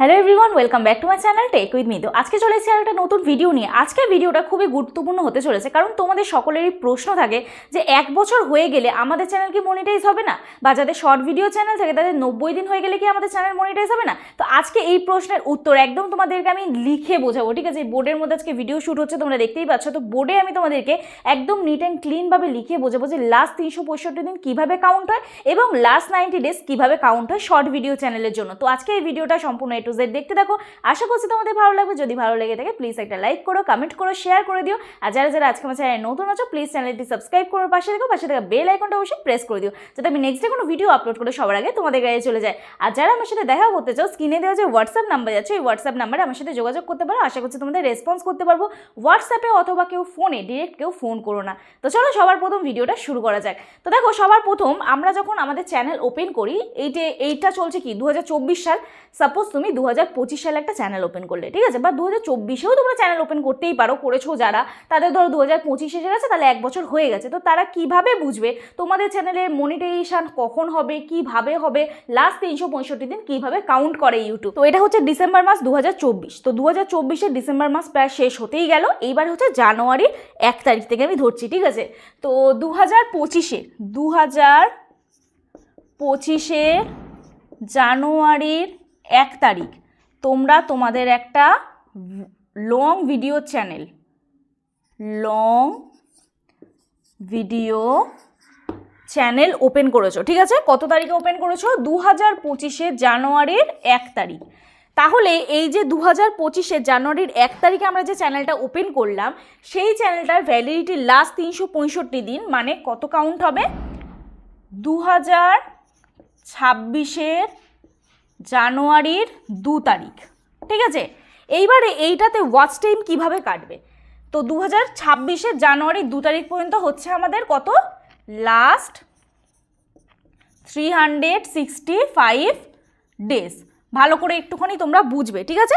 Hello everyone welcome back to my channel tech with Midu আজকে চলে এসেছি আর একটা নতুন ভিডিও নিয়ে। আজকে ভিডিওটা খুবই গুরুত্বপূর্ণ হতে চলেছে, কারণ তোমাদের সকলেরই প্রশ্ন থাকে যে এক বছর হয়ে গেলে আমাদের চ্যানেল কি মনিটাইজ হবে না? বা যাদের শর্ট ভিডিও চ্যানেল থাকে, তাদের নব্বই দিন হয়ে গেলে কি আমাদের চ্যানেল মনিটাইজ হবে না? তো আজকে এই প্রশ্নের উত্তর একদম তোমাদেরকে আমি লিখে বোঝাবো, ঠিক আছে? বোর্ডের মধ্যে আজকে ভিডিও শ্যুট হচ্ছে, তোমরা দেখতেই পাচ্ছ। তো বোর্ডে আমি তোমাদেরকে একদম নিট অ্যান্ড ক্লিনভাবে লিখে বোঝাবো যে লাস্ট তিনশো পঁয়ষট্টি দিন কীভাবে কাউন্ট হয় এবং লাস্ট নাইনটি ডেজ কীভাবে কাউন্ট হয় শর্ট ভিডিও চ্যানেলের জন্য। তো আজকে এই ভিডিওটা সম্পূর্ণ টু জেড দেখতে দেখো আশা করছি তোমাদের ভালো লাগবে। যদি ভালো লেগে থাকে প্লিজ একটা লাইক করো কমেন্ট করো শেয়ার করে দিও। আর যারা যারা আজকে আমার চ্যানেলে নতুন আছো প্লিজ চ্যানেলটি সাবস্ক্রাইব করো, পাশে দেখো পাশে থাকা বেল আইকনটা অবশ্যই প্রেস করে দিও। যাতে আমি নেক্সট কোনো ভিডিও আপলোড করে সবার আগে তোমাদের গায়ে চলে যায়। আর যারা আমার সাথে দেখা করতে চাও স্ক্রিনে দেওয়া যে হোয়াটসঅ্যাপ নাম্বার যাচ্ছে, ওই হোয়াটসঅ্যাপ নাম্বারে আমার সাথে যোগাযোগ করতে পারো। আশা করছি তোমাদের রেসপন্স করতে পারব। হোয়াটসঅ্যাপে অথবা কেউ ফোনে ডিরেক্ট কেউ ফোন করো না। তো চলো সবার প্রথম ভিডিওটা শুরু করা যাক। তো দেখো, সবার প্রথম আমরা যখন আমাদের চ্যানেল ওপেন করি এই যে এইটা চলছে কি? দু হাজার চব্বিশ সাল। সাপোজ তুমি দু হাজার পঁচিশ সালে একটা চ্যানেল ওপেন করলে, ঠিক আছে? বা দু হাজার চব্বিশেও তোমরা চ্যানেল ওপেন করতেই পারো, করেছ যারা। তাদের ধরো দু হাজার পঁচিশ এসে গেছে তাহলে এক বছর হয়ে গেছে। তো তারা কীভাবে বুঝবে তোমাদের চ্যানেলের মনিটাইজেশন কখন হবে, কীভাবে হবে? লাস্ট তিনশো পঁয়ষট্টি দিন কীভাবে কাউন্ট করে ইউটিউব তো এটা হচ্ছে ডিসেম্বর মাস দু তো দু হাজার ডিসেম্বর মাস প্রায় শেষ হতেই গেল। এইবার হচ্ছে জানুয়ারির এক তারিখ থেকে আমি ধরছি, ঠিক আছে? তো দু হাজার পঁচিশে দু হাজার পঁচিশের জানুয়ারির এক তারিখ। তোমরা তোমাদের একটা long video channel long video channel open করেছ। ঠিক আছে? কত তারিখে ওপেন করেছ? দু হাজার পঁচিশে জানুয়ারির এক তারিখ। তাহলে এই যে দু হাজার পঁচিশে জানুয়ারির এক তারিখে আমরা যে চ্যানেলটা ওপেন করলাম, সেই চ্যানেলটার ভ্যালিডিটি লাস্ট তিনশো পঁয়ষট্টি দিন মানে কত কাউন্ট হবে? দু হাজার ছাব্বিশের জানুয়ারির দু তারিখ, ঠিক আছে? এইবারে এইটাতে ওয়াচ টাইম কীভাবে কাটবে? তো দু হাজার ছাব্বিশের জানুয়ারির দু তারিখ পর্যন্ত হচ্ছে আমাদের কত? Last three hundred sixty five days ভালো করে একটুখানি তোমরা বুঝবে, ঠিক আছে?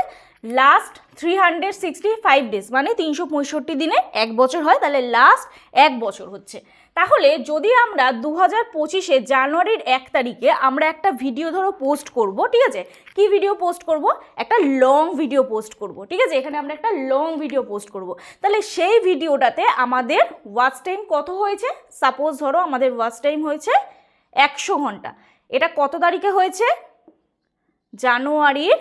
Last three hundred sixty five days মানে তিনশো পঁয়ষট্টি দিনে এক বছর হয়, তাহলে লাস্ট এক বছর হচ্ছে। তাহলে যদি আমরা দু হাজার পঁচিশে জানুয়ারির এক তারিখে আমরা একটা ভিডিও ধরো পোস্ট করব, ঠিক আছে? কি ভিডিও পোস্ট করব? একটা লং ভিডিও পোস্ট করব, ঠিক আছে? এখানে আমরা একটা লং ভিডিও পোস্ট করব। তাহলে সেই ভিডিওটাতে আমাদের ওয়াচ টাইম কত হয়েছে? সাপোজ ধরো আমাদের ওয়াচ টাইম হয়েছে একশো ঘণ্টা। এটা কত তারিখে হয়েছে? জানুয়ারির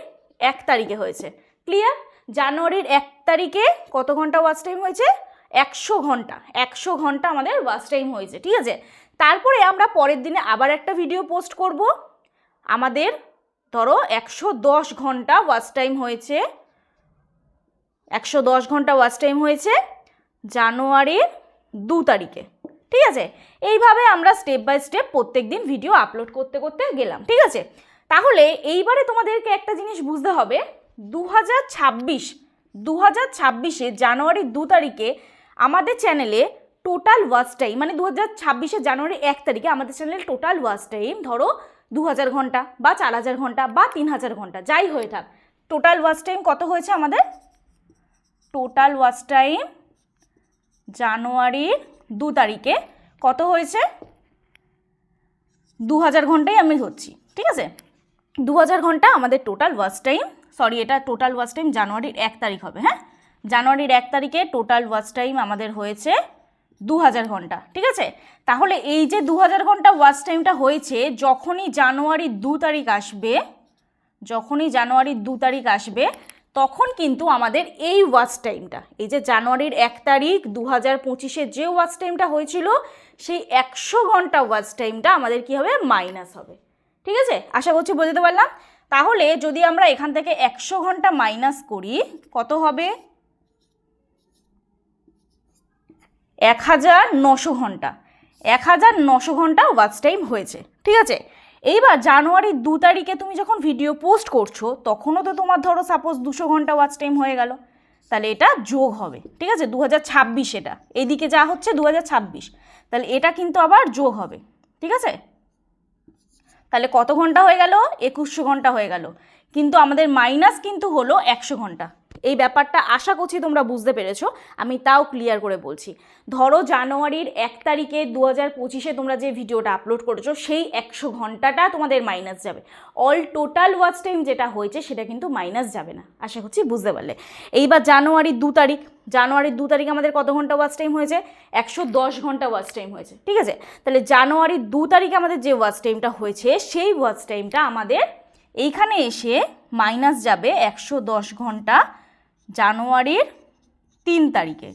এক তারিখে হয়েছে। ক্লিয়ার জানুয়ারির এক তারিখে কত ঘণ্টা ওয়াচ টাইম হয়েছে? একশো ঘণ্টা একশো ঘণ্টা আমাদের ওয়াচ টাইম হয়েছে, ঠিক আছে? তারপরে আমরা পরের দিনে আবার একটা ভিডিও পোস্ট করব। আমাদের, ধরো, একশো দশ ঘণ্টা ওয়াচ টাইম হয়েছে। একশো দশ ঘণ্টা ওয়াচ টাইম হয়েছে জানুয়ারির দু তারিখে, ঠিক আছে? এইভাবে আমরা স্টেপ বাই স্টেপ প্রত্যেক দিন ভিডিও আপলোড করতে করতে গেলাম, ঠিক আছে? তাহলে এইবারে তোমাদেরকে একটা জিনিস বুঝতে হবে। দু হাজার ছাব্বিশ দু হাজার ছাব্বিশে জানুয়ারির দু তারিখে আমাদের চ্যানেলে টোটাল ওয়াচ টাইম মানে দু হাজার ছাব্বিশে জানুয়ারি এক তারিখে আমাদের চ্যানেলে টোটাল ওয়াচ টাইম ধরো দু হাজার ঘণ্টা বা চার হাজার ঘণ্টা বা তিন হাজার ঘণ্টা, যাই হয়ে থাক। টোটাল ওয়াচ টাইম কত হয়েছে আমাদের? টোটাল ওয়াচ টাইম জানুয়ারির দু তারিখে কত হয়েছে? দু হাজার ঘন্টাই আমি ধরছি, ঠিক আছে? দু হাজার ঘণ্টা আমাদের টোটাল ওয়াচ টাইম সরি এটা টোটাল ওয়াচ টাইম জানুয়ারির এক তারিখ হবে হ্যাঁ? জানুয়ারির এক তারিখে টোটাল ওয়াচ টাইম আমাদের হয়েছে দু হাজার ঘণ্টা, ঠিক আছে? তাহলে এই যে দু হাজার ঘণ্টা ওয়াচ টাইমটা হয়েছে, যখনই জানুয়ারির দু তারিখ আসবে, যখনই জানুয়ারির দু তারিখ আসবে, তখন কিন্তু আমাদের এই ওয়াচ টাইমটা এই যে জানুয়ারির এক তারিখ দু হাজার পঁচিশে যে ওয়াচ টাইমটা হয়েছিল, সেই একশো ঘণ্টা ওয়াচ টাইমটা আমাদের কি হবে? মাইনাস হবে, ঠিক আছে? আশা করছি বোঝাতে পারলাম? তাহলে যদি আমরা এখান থেকে একশো ঘণ্টা মাইনাস করি, কত হবে? এক হাজার নশো ঘণ্টা। এক হাজার নশো ঘণ্টা ওয়াচ টাইম হয়েছে, ঠিক আছে? এইবার জানুয়ারির দু তারিখে তুমি যখন ভিডিও পোস্ট করছ, তখনও তো তোমার ধরো সাপোজ দুশো ঘণ্টা ওয়াচ টাইম হয়ে গেল। তাহলে এটা যোগ হবে, ঠিক আছে? দু হাজার ছাব্বিশ এটা। এদিকে যা হচ্ছে দু হাজার ছাব্বিশ। তাহলে এটা কিন্তু আবার যোগ হবে, ঠিক আছে? তাহলে কত ঘণ্টা হয়ে গেল? একুশশো ঘণ্টা হয়ে গেল। কিন্তু আমাদের মাইনাস কিন্তু হলো একশো ঘণ্টা। এই ব্যাপারটা আশা করছি তোমরা বুঝতে পেরেছ। আমি তাও ক্লিয়ার করে বলছি। ধরো জানুয়ারির এক তারিখে দু হাজার পঁচিশে তোমরা যে ভিডিওটা আপলোড করেছ, সেই একশো ঘন্টাটা তোমাদের মাইনাস যাবে। অল টোটাল ওয়াচ টাইম যেটা হয়েছে, সেটা কিন্তু মাইনাস যাবে না। আশা করছি বুঝতে পারলে। এইবার জানুয়ারির দু তারিখ, জানুয়ারির দু তারিখ আমাদের কত ঘণ্টা ওয়াচ টাইম হয়েছে? একশো দশ ঘণ্টা ওয়াচ টাইম হয়েছে। ঠিক আছে? তাহলে জানুয়ারির দু তারিখে আমাদের যে ওয়াচ টাইমটা হয়েছে, সেই ওয়াচ টাইমটা আমাদের এইখানে এসে মাইনাস যাবে একশো দশ ঘণ্টা জানুয়ারির তিন তারিখে।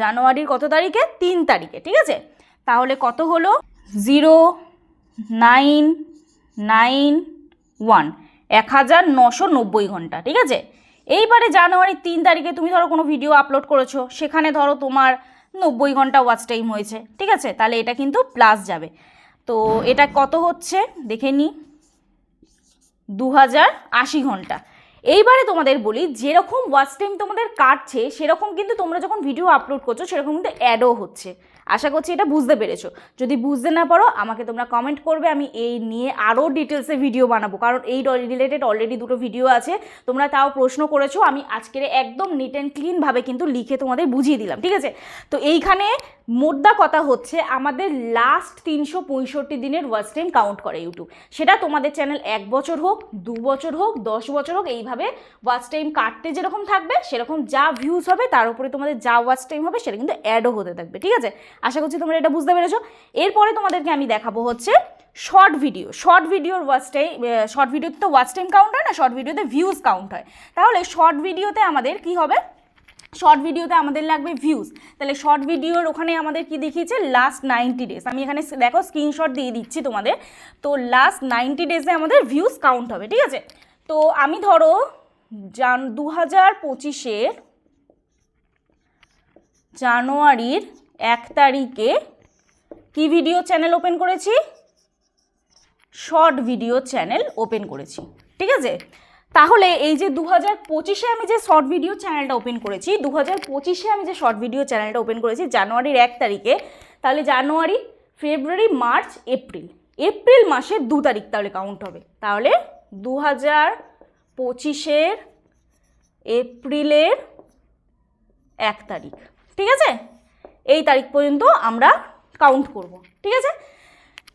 জানুয়ারির কত তারিখে? তিন তারিখে, ঠিক আছে? তাহলে কত হলো? Zero, nine nine, one. এক হাজার নশো নব্বই ঘণ্টা, ঠিক আছে? এইবারে জানুয়ারির তিন তারিখে তুমি ধরো কোনো ভিডিও আপলোড করেছ, সেখানে ধরো তোমার নব্বই ঘণ্টা ওয়াচ টাইম হয়েছে, ঠিক আছে? তাহলে এটা কিন্তু প্লাস যাবে। তো এটা কত হচ্ছে? দেখে নিই দু হাজার আশি ঘণ্টা। এইবারে তোমাদের বলি, যেরকম ওয়াচ টাইম তোমাদের কাটছে, সেরকম কিন্তু তোমরা যখন ভিডিও আপলোড করছ, সেরকম কিন্তু অ্যাডও হচ্ছে। আশা করছি এটা বুঝতে পেরেছ। যদি বুঝতে না পারো, আমাকে তোমরা কমেন্ট করবে, আমি এই নিয়ে আরও ডিটেলসে ভিডিও বানাবো। কারণ এই রিলেটেড অলরেডি দুটো ভিডিও আছে, তোমরা তাও প্রশ্ন করেছ, আমি আজকের একদম নিট অ্যান্ড ক্লিনভাবে কিন্তু লিখে তোমাদের বুঝিয়ে দিলাম, ঠিক আছে? তো এইখানে মোদ্দা কথা হচ্ছে আমাদের লাস্ট তিনশো পঁয়ষট্টি দিনের ওয়াচ টাইম কাউন্ট করে ইউটিউব সেটা তোমাদের চ্যানেল এক বছর হোক, দু বছর হোক, দশ বছর হোক, এইভাবে ওয়াচ টাইম কাটতে যেরকম থাকবে, সেরকম যা ভিউজ হবে, তার উপরে তোমাদের যা ওয়াচ টাইম হবে, সেটা কিন্তু অ্যাডও হতে থাকবে, ঠিক আছে? আশা করছি তোমরা এটা বুঝতে পেরেছ। এরপরে তোমাদেরকে আমি দেখাবো হচ্ছে শর্ট ভিডিও শর্ট ভিডিওর ওয়াচ টাইম শর্ট ভিডিওতে তো ওয়াচ টাইম কাউন্ট হয় না শর্ট ভিডিওতে ভিউজ কাউন্ট হয়। তাহলে শর্ট ভিডিওতে আমাদের কি হবে? শর্ট ভিডিওতে আমাদের লাগবে ভিউজ তাহলে শর্ট ভিডিওর ওখানে আমাদের কি দেখিয়েছে? লাস্ট নাইনটি ডেজ আমি এখানে দেখো স্ক্রিনশট দিয়ে দিচ্ছি তোমাদের। তো লাস্ট নাইনটি ডেজে আমাদের ভিউজ কাউন্ট হবে, ঠিক আছে? তো আমি ধরো জান দু হাজার পঁচিশের জানুয়ারির এক তারিখে কি ভিডিও চ্যানেল ওপেন করেছি? শর্ট ভিডিও চ্যানেল ওপেন করেছি, ঠিক আছে? তাহলে এই যে দু হাজার পঁচিশে আমি যে শর্ট ভিডিও চ্যানেলটা ওপেন করেছি দু হাজার পঁচিশে আমি যে শর্ট ভিডিও চ্যানেলটা ওপেন করেছি জানুয়ারির এক তারিখে, তাহলে জানুয়ারি, ফেব্রুয়ারি, মার্চ, এপ্রিল। এপ্রিল মাসের দু তারিখ তাহলে কাউন্ট হবে। তাহলে দু হাজার পঁচিশের এপ্রিলের এক তারিখ। ঠিক আছে? এই তারিখ পর্যন্ত আমরা কাউন্ট করব। ঠিক আছে?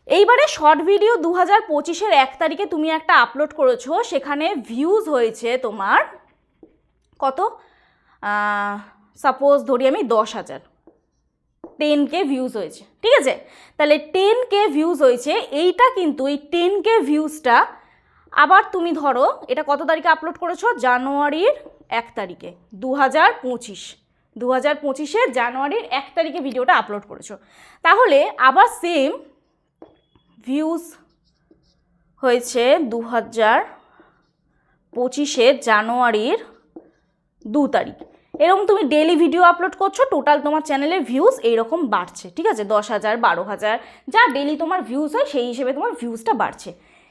এইবারে শর্ট ভিডিও দু হাজার পঁচিশের এক তারিখে তুমি একটা আপলোড করেছ, সেখানে ভিউজ হয়েছে তোমার কত? সাপোজ ধরি আমি দশ হাজার। টেন কে ভিউজ হয়েছে, ঠিক আছে? তাহলে টেন কে ভিউজ হয়েছে, এইটা কিন্তু এই টেন কে ভিউজটা আবার তুমি ধরো, এটা কত তারিখে আপলোড করেছ? জানুয়ারির এক তারিখে দু হাজার পঁচিশ। দু হাজার পঁচিশে জানুয়ারির এক তারিখে ভিডিওটা আপলোড করেছ। তাহলে আবার সেম ভিউজ হয়েছে দু হাজার পঁচিশে জানুয়ারির দু তারিখ। এরকম তুমি ডেলি ভিডিও আপলোড করছ টোটাল তোমার চ্যানেলে ভিউজ এইরকম বাড়ছে, ঠিক আছে? দশ হাজার বারো হাজার যা ডেলি তোমার ভিউজ হয়, সেই হিসেবে তোমার ভিউজটা বাড়ছে।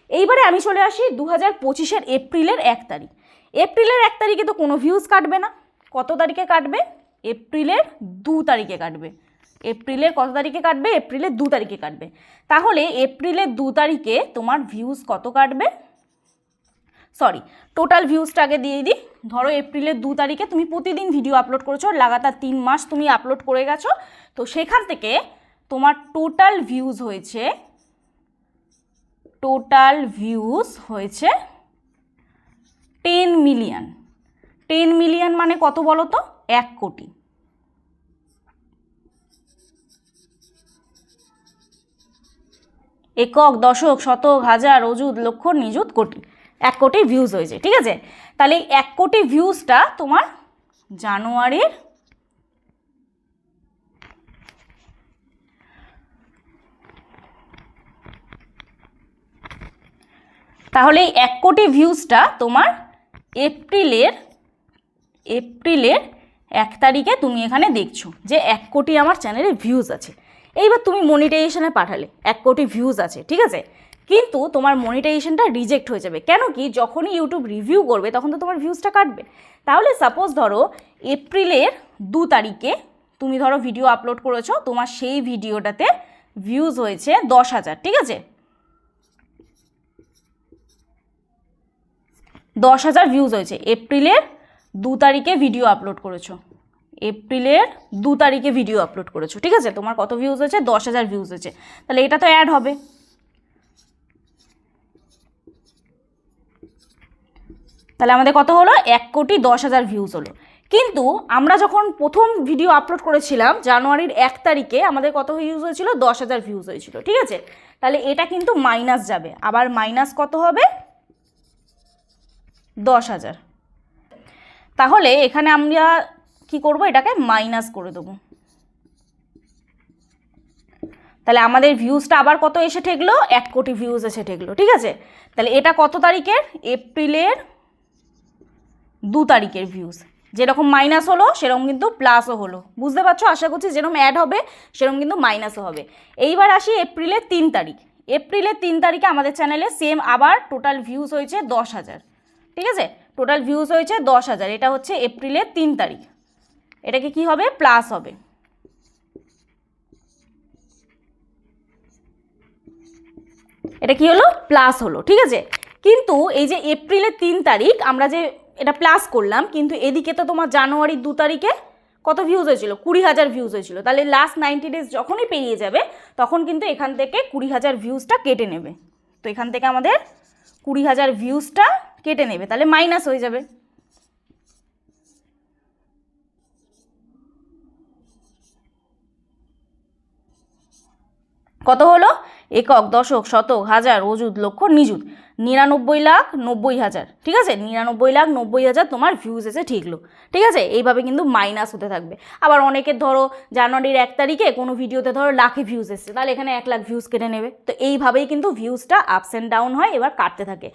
এইবারে আমি চলে আসি দু হাজার পঁচিশের এপ্রিলের এক তারিখ। এপ্রিলের এক তারিখে তো কোনো ভিউজ কাটবে না। কত তারিখে কাটবে? এপ্রিলের দু তারিখে কাটবে। এপ্রিলের কত তারিখে কাটবে? এপ্রিলের দু তারিখে কাটবে। তাহলে এপ্রিলের দু তারিখে তোমার ভিউজ কত কাটবে? সরি টোটাল ভিউজটাকে দিয়ে দিই। ধরো এপ্রিলের দু তারিখে তুমি প্রতিদিন ভিডিও আপলোড করেছ, লাগাতার তিন মাস তুমি আপলোড করে গেছো। তো সেখান থেকে তোমার টোটাল ভিউজ হয়েছে টোটাল ভিউজ হয়েছে টেন মিলিয়ন টেন মিলিয়ন মানে কত বলো তো এক কোটি। একক, দশক, শতক, হাজার, অযুত লক্ষ নিযুত, কোটি। এক কোটি ভিউজ হয়েছে, ঠিক আছে? তাহলে এক কোটি ভিউজটা তোমার জানুয়ারির তাহলে এক কোটি ভিউজটা তোমার এপ্রিলের এপ্রিলের এক তারিখে তুমি এখানে দেখছ যে এক কোটি আমার চ্যানেলে ভিউজ আছে। এইবার তুমি মনিটাইজেশনে পাঠালে। এক কোটি ভিউজ আছে, ঠিক আছে? কিন্তু তোমার মনিটাইজেশনটা রিজেক্ট হয়ে যাবে। কেন কি? যখনই ইউটিউব রিভিউ করবে, তখন তো তোমার ভিউজটা কাটবে। তাহলে সাপোজ ধরো, এপ্রিলের দু তারিখে তুমি ধরো ভিডিও আপলোড করেছ, তোমার সেই ভিডিওটাতে ভিউজ হয়েছে দশ হাজার, ঠিক আছে? দশ হাজার ভিউজ হয়েছে। এপ্রিলের দু তারিখে ভিডিও আপলোড করেছ। এপ্রিলের দু তারিখে ভিডিও আপলোড করেছ, ঠিক আছে? তোমার কত ভিউজ হয়েছে দশ হাজার ভিউজ হয়েছে তাহলে এটা তো অ্যাড হবে। তাহলে আমাদের কত হলো? এক কোটি দশ হাজার ভিউজ হলো। কিন্তু আমরা যখন প্রথম ভিডিও আপলোড করেছিলাম, জানুয়ারির এক তারিখে, আমাদের কত ভিউজ হয়েছিল? দশ হাজার ভিউজ হয়েছিল, ঠিক আছে? তাহলে এটা কিন্তু মাইনাস যাবে। আবার মাইনাস কত হবে? দশ হাজার। তাহলে এখানে আমরা কি করব? এটাকে মাইনাস করে দেবো। তাহলে আমাদের ভিউজটা আবার কত এসে ঠেকলো? এক কোটি ভিউজ এসে ঠেকলো, ঠিক আছে? তাহলে এটা কত তারিখের? এপ্রিলের দু তারিখের ভিউজ যেরকম মাইনাস হলো, সেরকম কিন্তু প্লাসও হলো। বুঝতে পারছ? আশা করছি যেরকম অ্যাড হবে, সেরকম কিন্তু মাইনাসও হবে। এইবার আসি এপ্রিলের তিন তারিখ। এপ্রিলের তিন তারিখে আমাদের চ্যানেলে সেম আবার টোটাল ভিউজ হয়েছে দশ হাজার। ঠিক আছে? টোটাল ভিউজ হয়েছে দশ হাজার। এটা হচ্ছে এপ্রিলের তিন তারিখ। এটাকে কি হবে? প্লাস হবে। এটা কি হলো? প্লাস হলো, ঠিক আছে? কিন্তু এই যে এপ্রিলের তিন তারিখ, আমরা যে এটা প্লাস করলাম, কিন্তু এদিকে তো তোমার জানুয়ারির দু তারিখে কত ভিউজ হয়েছিল? কুড়ি হাজার ভিউজ হয়েছিল। তাহলে লাস্ট নাইনটি ডেজ যখনই পেরিয়ে যাবে, তখন কিন্তু এখান থেকে কুড়ি হাজার ভিউজটা কেটে নেবে। তো এখান থেকে আমাদের কুড়ি হাজার ভিউজটা কেটে নেবে। তাহলে মাইনাস হয়ে যাবে। কত হলো? একক দশক শতক হাজার অজুদ লক্ষ নিযুত। নিরানব্বই লাখ নব্বই হাজার, ঠিক আছে? নিরানব্বই লাখ নব্বই হাজার তোমার ভিউজ এসে ঠিকলো, ঠিক আছে? এইভাবে কিন্তু মাইনাস হতে থাকবে। আবার অনেকের ধরো জানুয়ারির এক তারিখে কোনো ভিডিওতে ধরো লাখে ভিউজ এসছে, তাহলে এখানে এক লাখ ভিউজ কেটে নেবে। তো এইভাবেই কিন্তু ভিউজটা আপস অ্যান্ড ডাউন হয়, এবার কাটতে থাকে।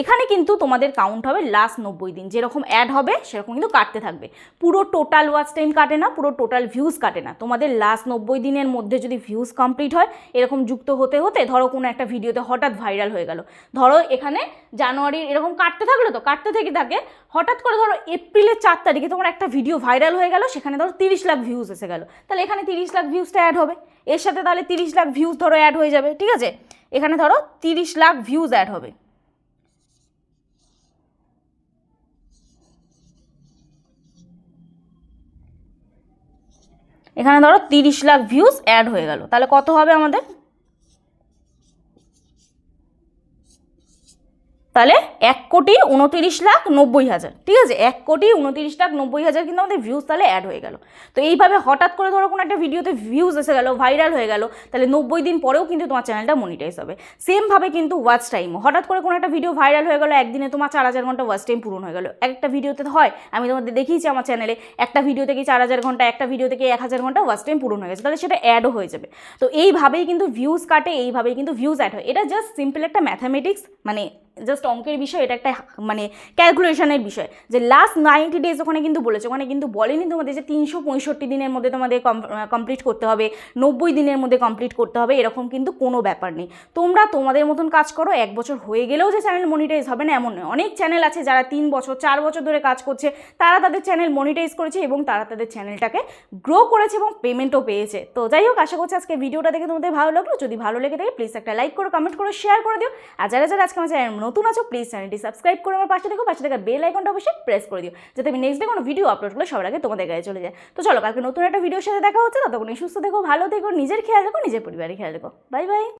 এখানে কিন্তু তোমাদের কাউন্ট হবে লাস্ট নব্বই দিন, যেরকম অ্যাড হবে, সেরকম কিন্তু কাটতে থাকবে। পুরো টোটাল ওয়াচ টাইম কাটে না, পুরো টোটাল ভিউজ কাটে না। তোমাদের লাস্ট নব্বই দিনের মধ্যে যদি ভিউজ কমপ্লিট হয়, এরকম যুক্ত হতে হতে ধরো কোনো একটা ভিডিওতে হঠাৎ ভাইরাল হয়ে গেল। ধরো এখানে জানুয়ারির এরকম কাটতে থাকল তো, কাটতে থেকে থাকে। হঠাৎ করে ধরো এপ্রিলের চার তারিখে তোমার একটা ভিডিও ভাইরাল হয়ে গেল, সেখানে ধরো তিরিশ লাখ ভিউজ এসে গেল। তাহলে এখানে তিরিশ লাখ ভিউজটা অ্যাড হবে। এর সাথে তাহলে তিরিশ লাখ ভিউজ ধরো অ্যাড হয়ে যাবে, ঠিক আছে? এখানে ধরো তিরিশ লাখ ভিউজ অ্যাড হবে। এখানে ধরো তিরিশ লাখ ভিউজ অ্যাড হয়ে গেল। তাহলে কত হবে আমাদের? তাহলে এক কোটি উনতিরিশ লাখ নব্বই হাজার, ঠিক আছে? এক কোটি উনতিরিশ লাখ নব্বই হাজার কিন্তু আমাদের ভিউজ তাহলে অ্যাড হয়ে গেল। তো এইভাবে হঠাৎ করে ধরো কোনো একটা ভিডিওতে ভিউজ এসে গেলো ভাইরাল হয়ে গেল, তাহলে নব্বই দিন পরেও কিন্তু তোমার চ্যানেলটা মনিটাইজ হবে। সেমভাবে কিন্তু ওয়াচ টাইমও হঠাৎ করে কোনো একটা ভিডিও ভাইরাল হয়ে গেলো, একদিনে তোমার চার হাজার ঘণ্টা ওয়াচ টাইম পূরণ হয়ে গেলো। একটা ভিডিওতে হয়, আমি তোমাদের দেখিয়েছি আমার চ্যানেলে একটা ভিডিও থেকে চার হাজার ঘণ্টা, একটা ভিডিও থেকে এক হাজার ঘণ্টা ওয়াচ টাইম পূরণ হয়ে গেছে, তাহলে সেটা অ্যাডও হয়ে যাবে। তো এইভাবেই কিন্তু ভিউজ কাটে, এইভাবেই কিন্তু ভিউজ অ্যাড হয়। এটা জাস্ট সিম্পল একটা ম্যাথামেটিক্স মানে জাস্ট অঙ্কের বিষয়, এটা একটা মানে ক্যালকুলেশনের বিষয়। যে লাস্ট নাইনটি ডেজ ওখানে কিন্তু বলেছে, ওখানে কিন্তু বলেনি তোমাদের যে তিনশো পঁয়ষট্টি দিনের মধ্যে তোমাদের কমপ্লিট করতে হবে, নব্বই দিনের মধ্যে কমপ্লিট করতে হবে, এরকম কিন্তু কোনো ব্যাপার নেই। তোমরা তোমাদের মতন কাজ করো, এক বছর হয়ে গেলেও যে চ্যানেল মনিটাইজ হবে না, এমন নয়। অনেক চ্যানেল আছে যারা তিন বছর, চার বছর ধরে কাজ করছে, তারা তাদের চ্যানেল মনিটাইজ করেছে এবং তারা তাদের চ্যানেলটাকে গ্রো করেছে এবং পেমেন্টও পেয়েছে। তো যাই হোক, আশা করছি আজকে ভিডিওটা দেখে তোমাদের ভালো লাগল। যদি ভালো লেগে থাকে প্লিজ একটা লাইক করো কমেন্ট করো শেয়ার করে দিও। আর যারা যারা আজকে আমার চ্যানেল নতুন আছো প্লিজ চ্যানেলটি সাবস্ক্রাইব করে আমার পাশে দেখো পাশে থাকা বেল আইকনটা অবশ্যই প্রেস করে দিও, যাতে আমি নেক্সট ডে কোনো ভিডিও আপলোড করলে সবার আগে তোমাদের গায়ে চলে যায়। তো চলো, কালকে নতুন একটা ভিডিওর সাথে দেখা হচ্ছে, ততক্ষণ সুস্থ দেখো ভালো দেখো নিজের খেয়াল রাখো, নিজের পরিবারের খেয়াল রাখো। Bye bye